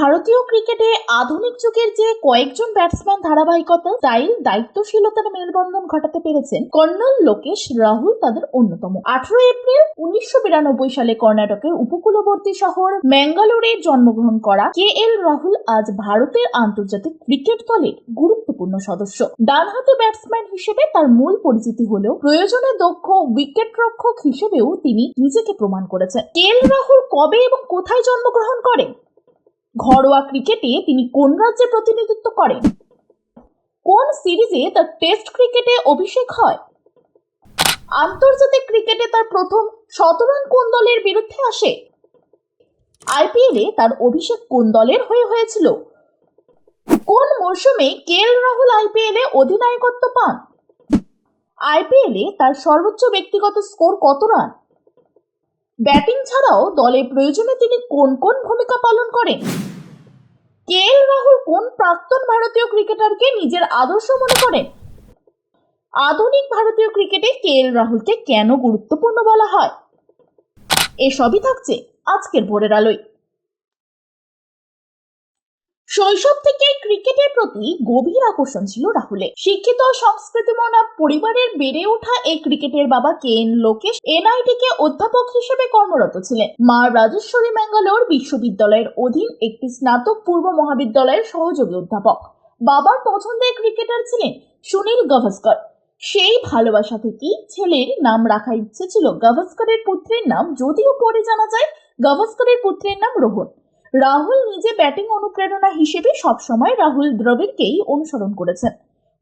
ভারতীয় ক্রিকেটে আধুনিক যুগের যে কয়েকজন ব্যাটসম্যান ধারাবাহিকতা স্টাইল দায়িত্বশীলতার মেলবন্ধন ঘটাতে পেরেছেন কর্নল লোকেশ রাহুল তাদের অন্যতম। আঠারো এপ্রিল উনিশশো বিরানব্বই সালে কর্ণাটকের উপকূলবর্তী শহর ম্যাঙ্গালোরে জন্মগ্রহণ করা কে এল রাহুল আজ ভারতের আন্তর্জাতিক ক্রিকেট দলের গুরুত্বপূর্ণ সদস্য। ডানহাতি ব্যাটসম্যান হিসেবে তার মূল পরিচিতি হলেও প্রয়োজনে দক্ষ উইকেট রক্ষক হিসেবেও তিনি নিজেকে প্রমাণ করেছেন। কে এল রাহুল কবে এবং কোথায় জন্মগ্রহণ করেন? ঘরোয়া ক্রিকেটে তিনি কোন রাজ্যে প্রতিনিধিত্ব করেন? কোন সিরিজে তার টেস্ট ক্রিকেটে অভিষেক হয়? আন্তর্জাতিক ক্রিকেটে তার প্রথম শতরান কোন দলের বিরুদ্ধে আসে? আইপিএলে তার অভিষেক কোন দলের হয়ে হয়েছিল? কোন মরশুমে কে এল রাহুল আইপিএলে অধিনায়কত্ব পান? আইপিএলে তার সর্বোচ্চ ব্যক্তিগত স্কোর কত রান? ব্যাটিং ছাড়াও দলে প্রয়োজনে তিনি কোন কোন ভূমিকা পালন করেন? কে এল রাহুল কোন প্রাক্তন ভারতীয় ক্রিকেটারকে নিজের আদর্শ মনে করেন? আধুনিক ভারতীয় ক্রিকেটে কে এল রাহুলকে কেন গুরুত্বপূর্ণ বলা হয়? এসবই থাকছে আজকের ভোরের আলোয়। শৈশব থেকে ক্রিকেটের প্রতি গভীর আকর্ষণ ছিল রাহুলের। শিক্ষিত ও সংস্কৃতিমনা পরিবারের বেড়ে ওঠা এই ক্রিকেটের বাবা K N Lokesh NIT K অধ্যাপক হিসেবে কর্মরত ছিলেন। মা রাজেশ্বরী ম্যাঙ্গালোর বিশ্ববিদ্যালয়ের অধীন একটি স্নাতক পূর্ব মহাবিদ্যালয়ের সহযোগী অধ্যাপক। বাবার পছন্দের ক্রিকেটার ছিলেন সুনীল গাভাস্কর। সেই ভালোবাসা থেকেই ছেলের নাম রাখার ইচ্ছে ছিল গাভাস্করের পুত্রের নাম, যদিও পরে জানা যায় গাভাস্করের পুত্রের নাম রোহন। রাহুল নিজে ব্যাটিং অনুপ্রেরণা হিসেবে সবসময় রাহুল দ্রবিড়কেই অনুসরণ করেছেন।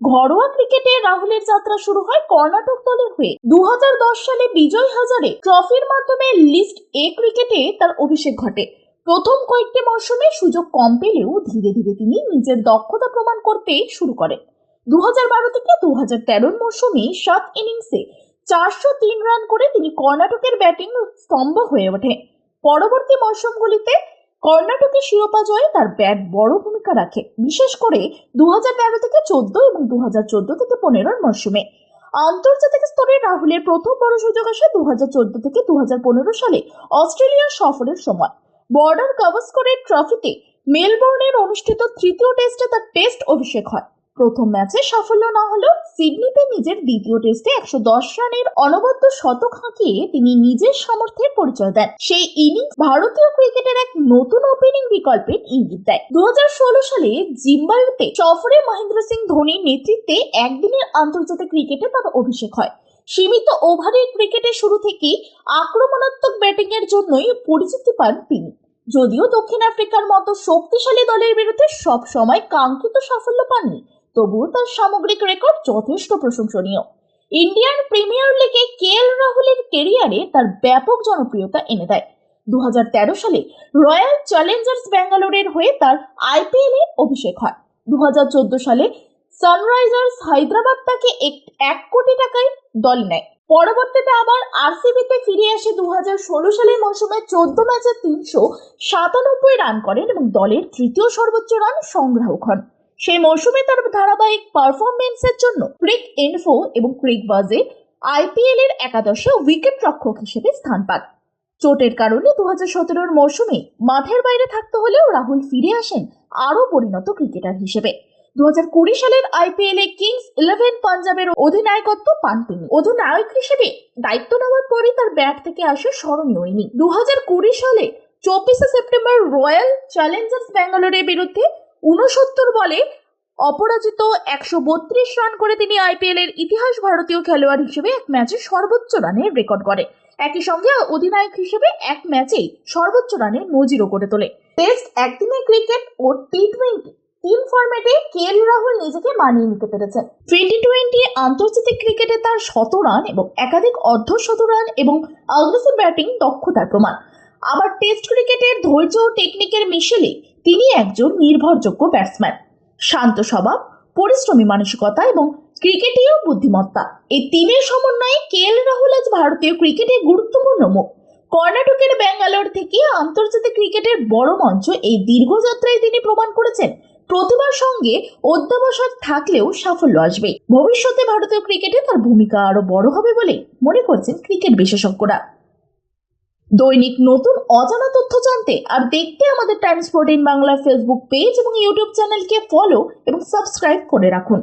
ঘরোয়া ক্রিকেটে রাহুলের যাত্রা শুরু হয় কর্ণাটক দলের হয়ে। দুহাজার দশ সালে বিজয় হাজারে ট্রফির মাধ্যমে লিস্ট এ ক্রিকেটে তার অভিষেক ঘটে। প্রথম কয়েকটি মরশুমে সুযোগ কম পেলেও ধীরে ধীরে তিনি নিজের দক্ষতা প্রমাণ করতে শুরু করেন। দুহাজার বারো থেকে দু হাজার মরশুমে সাত ইনিংসে চারশো তিন রান করে তিনি কর্ণাটকের ব্যাটিং স্তম্ভ হয়ে ওঠে পরবর্তী মরশুমগুলিতে কর্ণাটকের শিরোপা জয়ে তার ব্যাট বড় ভূমিকা রাখে, বিশেষ করে দু হাজার তেরো থেকে চোদ্দ এবং দু হাজার চোদ্দ থেকে পনেরোর মরশুমে। আন্তর্জাতিক স্তরে রাহুলের প্রথম বড় সুযোগ আসে দু হাজার চোদ্দ থেকে দু হাজার পনেরো সালে অস্ট্রেলিয়া সফরের সময়। বর্ডার গাভাস্করের ট্রফিতে মেলবোর্নের অনুষ্ঠিত তৃতীয় টেস্টে তার টেস্ট অভিষেক হয়। প্রথম ম্যাচে সাফল্য না হলেও সিডনিতে নিজের দ্বিতীয় টেস্টে একশো দশ রানের অনবদ্য শতক হাঁকিয়ে তিনি নিজের সামর্থ্যের পরিচয় দেন। সেই ইনিংস ভারতীয় ক্রিকেটের এক নতুন ওপেনিং বিকল্পের ইঙ্গিত দেয়। দুহাজার ষোলো সালে জিম্বাবুতে সফরে মহেন্দ্র সিং ধোনির নেতৃত্বে একদিনের আন্তর্জাতিক ক্রিকেটে তার অভিষেক হয়। সীমিত ওভারের ক্রিকেটের শুরু থেকেই আক্রমণাত্মক ব্যাটিং এর জন্যই পরিচিতি পান তিনি। যদিও দক্ষিণ আফ্রিকার মতো শক্তিশালী দলের বিরুদ্ধে সব সময় কাঙ্ক্ষিত সাফল্য পাননি তবুও তার সামগ্রিক রেকর্ড যথেষ্ট প্রশংসনীয়। ইন্ডিয়ান প্রিমিয়ার লিগে কে এল রাহুলের কেরিয়ারে তার ব্যাপক জনপ্রিয়তা এনে দেয়। দু সালে রয়্যাল চ্যালেঞ্জার্স ব্যাঙ্গালোরের হয়ে তার আইপিএল এ অভিষেক হয়। দু সালে সানরাইজার্স হায়দ্রাবাদ তাকে এক- কোটি টাকায় দল নেয়। পরবর্তীতে আবার আরসিবিতে ফিরে আসে দু হাজার ষোলো সালের মৌসুমে চোদ্দ ম্যাচে তিনশো সাতানব্বই রান করেন এবং দলের তৃতীয় সর্বোচ্চ রান সংগ্রাহক হন। সেই মৌসুমে তার ধারাবাহিক পারফরমেন্সের জন্য ক্রিক ইনফো এবং ক্রিক বাজে আইপিএল এর একাদশে উইকেট রক্ষক হিসেবে স্থান পান। চোটের কারণে দু হাজার সতেরোর মৌসুমে মাঠের বাইরে থাকতে হলেও রাহুল ফিরে আসেন আরও পরিণত ক্রিকেটার হিসেবে। দু হাজার কুড়ি সালের আইপিএল এ কিংস ইলেভেন পাঞ্জাবের অধিনায়কত্ব পান তিনি। অধিনায়ক হিসেবে দায়িত্ব নেওয়ার পরই তার ব্যাট থেকে আসে স্মরণীয় ইনিং দু হাজার কুড়ি সালে চব্বিশে সেপ্টেম্বর রয়্যাল চ্যালেঞ্জার্স ব্যাঙ্গালোরের বিরুদ্ধে উনসত্তর বলে অপরাজিত একশো বত্রিশ রান করে তিনি আইপিএল এর ইতিহাস ভারতীয় খেলোয়াড় হিসেবে এক ম্যাচে সর্বোচ্চ রানের রেকর্ড করে একই সঙ্গে অধিনায়ক হিসেবে এক ম্যাচেই সর্বোচ্চ রানের নজিরও করে তোলে। টেস্ট একদিনের ক্রিকেট ও টি টোয়েন্টি তিন ফরম্যাটে কে এল রাহুল নিজেকে মানিয়ে নিতে পেরেছেন। টোয়েন্টি টোয়েন্টি আন্তর্জাতিক ক্রিকেটে তার শত রান এবং একাধিক অর্ধ শত রান এবং অগ্রেসিভ ব্যাটিং দক্ষতার প্রমাণ। আবার টেস্ট ক্রিকেটের ধৈর্য টেকনিকের মিশেলে তিনি একজন নির্ভরযোগ্য ব্যাটসম্যান শান্ত স্বভাব, পরিশ্রমী মানসিকতা এবং ক্রিকেটীয় বুদ্ধিমত্তা। এই তিনের সমন্বয়ে কে এল রাহুল আজ ভারতীয় ক্রিকেটের গুরুত্বপূর্ণ মুখ। কর্ণাটকের ব্যাঙ্গালোর থেকে আন্তর্জাতিক ক্রিকেটের বড় মঞ্চ এই দীর্ঘযাত্রায় তিনি প্রমাণ করেছেন। প্রতিভার সঙ্গে অধ্যাবসায় থাকলেও সাফল্য আসবে। ভবিষ্যতে ভারতীয় ক্রিকেটে তার ভূমিকা আরও বড় হবে বলে মনে করছেন ক্রিকেট বিশেষজ্ঞরা। দৈনিক নতুন অজানা তথ্য জানতে আর দেখতে আমাদের Times fourteen Bangla Facebook page এবং ইউটিউব চ্যানেলকে ফলো এবং সাবস্ক্রাইব করে রাখুন।